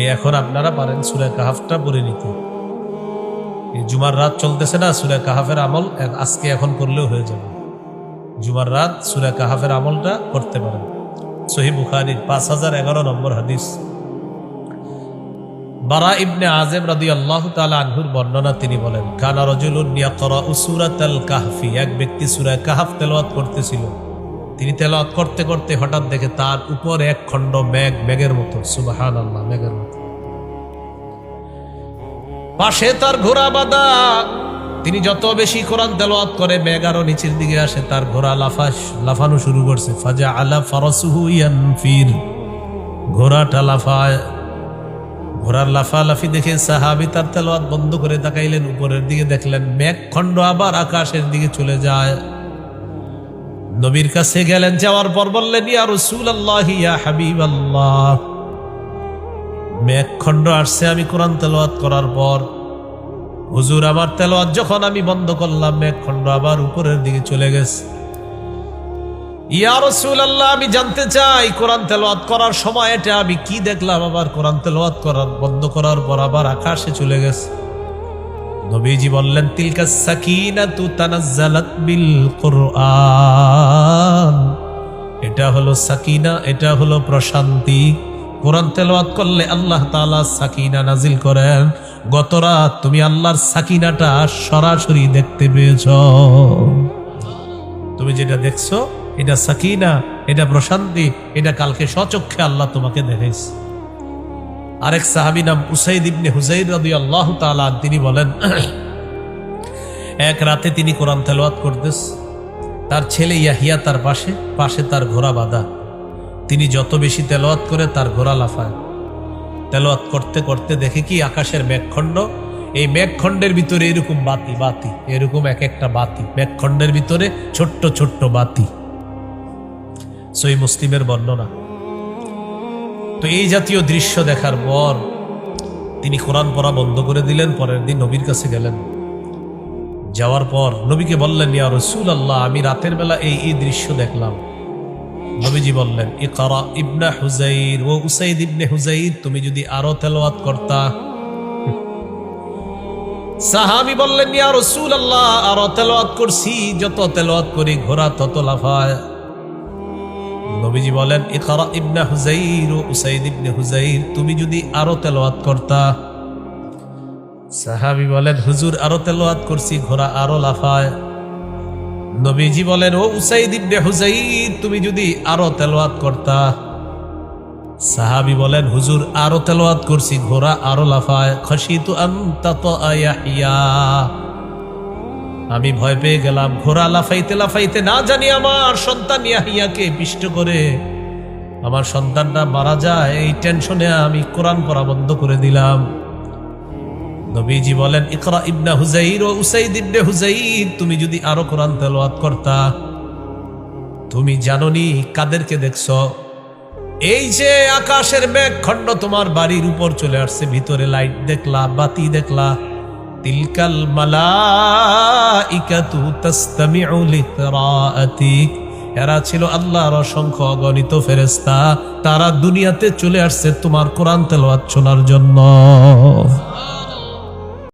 এই এখন আপনারা পারেন সুরা কাহাফটা পড়ে নিতে। এই জুমার রাত চলতেছে না, সুরা কাহাফের আমল আজকে এখন করলেও হয়ে যাবে। জুমার রাত সুরা কাহাফের আমলটা করতে পারেন। সহি বুখারির পাঁচ হাজার এগারো নম্বর হাদিস। বারা ইবনে আজেম রাদি আল্লাহ তালা আনহুর বর্ণনা তিনি বলেন, কানা আল কাহফি। এক ব্যক্তি সূরা কাহাফ তেলাওয়াত করতেছিল। তিনি তেলাওয়াত করতে করতে হঠাৎ দেখে তার উপর এক খণ্ড মেঘ, মেঘের মতো। সুবাহান আল্লাহ মেঘের মতো। পাশে তার ঘোড়া বাঁধা। তিনি যত বেশি কোরআন তেলাওয়াত করে, মেঘ আরও নিচের দিকে আসে, তার ঘোড়া লাফাস, লাফানো শুরু করছে। ফাজা আলা ফারসুহু ইয়ানফির। ঘোড়াটা লাফায়। ঘোড়ার লাফালাফি দেখে সাহাবি তার তেলাওয়াত বন্ধ করে তাকাইলেন, উপরের দিকে দেখলেন মেঘ খণ্ড আবার আকাশের দিকে চলে যায়। নবীর কাছে গেলেন, যাওয়ার পর বললেন, ইয়া আল্লাহ ইয়া হাবিব আল্লাহ মেঘখণ্ড আসছে, আমি কোরআন তেলাওয়াত করার পর হুজুর আমার তেলোয়াত যখন আমি বন্ধ করলাম, মেঘখণ্ড আবার উপরের দিকে চলে গেছে। ইয়া রাসূলুল্লাহ, আমি জানতে চাই, কোরআন তেলাওয়াত করার সময় এটা আমি কি দেখলাম? আবার কোরআন তেলাওয়াত করার, বন্ধ করার পর আবার আকাশে চলে গেছে। নবীজি বললেন, তিলকা সাকিনাতু তানাজ্জালাত বিল কোরআন। এটা হলো সাকিনা, এটা হলো প্রশান্তি। কোরআন তেলাওয়াত করলে আল্লাহ তাআলা সাকিনা নাজিল করেন। গত রাত তুমি আল্লাহর সাকিনাটা সরাসরি দেখতে পেয়েছ। তুমি যেটা দেখছ, এটা সাকিনা, এটা প্রশান্তি, এটা কালকে সচক্ষে আল্লাহ তোমাকে দেখাইছে। আরেক সাহাবি নাম উসাইদ ইবনে হুজাইর রাদি আল্লাহ তাআলা তিনি বলেন, এক রাতে তিনি কোরআন তেলাওয়াত করতেস, তার ছেলে ইয়াহিয়া তার পাশে পাশে তার ঘোড়া বাঁধা। তিনি যত বেশি তেলাওয়াত করে, তার ঘোড়া লাফায়। তেলাওয়াত করতে করতে দেখে কি আকাশের মেঘখণ্ড? এই মেঘখণ্ডের ভিতরে এরকম বাতি বাতি, এরকম এক একটা বাতি, মেঘখণ্ডের ভিতরে ছোট্ট ছোট্ট বাতি। সই মুসলিমের বর্ণনা। তো এই জাতীয় দৃশ্য দেখার পর তিনি কোরআন পড়া বন্ধ করে দিলেন, পরের দিন নবীর কাছে গেলেন। যাওয়ার পর নবীকে বললেন, ইয়া রসুল আল্লাহ আমি রাতের বেলা এই এই দৃশ্য দেখলাম। নবীজি বললেন, ইকরা ইবনা হুজাইর ও উসাইদ ইবনে হুজাইর, তুমি যদি আরও তেলাওয়াত করতা। সাহাবি বললেন, ইয়া রসুল আল্লাহ আরও তেলাওয়াত করছি, যত তেলাওয়াত করি ঘোড়া তত লাফায়। নবীজি বলেন, ইকরা ইবনা হুজাইর ও উসাইদ ইবনে হুজাইর তুমি যদি আরও তেলাওয়াত করতা? সাহাবি বলেন, হুজুর, আরও তেলাওয়াত করছি, ঘোড়া আরও লাফায়। নবীজি বলেন, ও উসাইদ ইবনে হুজাইর তুমি যদি আরও তেলাওয়াত করতা? সাহাবি বলেন, হুজুর, আরও তেলাওয়াত করছি, ঘোড়া আরও লাফায়। খসিতু আনতাত ইয়াহিয়া আমি ভয় পেয়ে গেলাম। ঘোড়া লাফাইতে লাফাইতে না জানি আমার সন্তান ইয়াহিয়াকে পিষ্ট করে। আমার সন্তানটা মারা যায়, এই টেনশনে আমি কোরআন পড়া বন্ধ করে দিলাম। নবীজি বলেন, ইকরা ইবনা হুজাইর ও উসাইদ ইবনে হুজাইর তুমি যদি আরও কোরআন তেলাওয়াত করতা, তুমি জানোনি, কাদেরকে দেখছ? এই যে আকাশের মেঘ খণ্ড তোমার বাড়ির উপর চলে আসছে, ভিতরে লাইট দেখলা, বাতি দেখলা। তিলকাল মালাইকাতু তাসতামিউ লিকরাআতিক এরা ছিল আল্লাহর অসংখ্য অগণিত ফেরেস্তা তারা দুনিয়াতে চলে আসছে তোমার কোরআন তেলাওয়াত শোনার জন্য।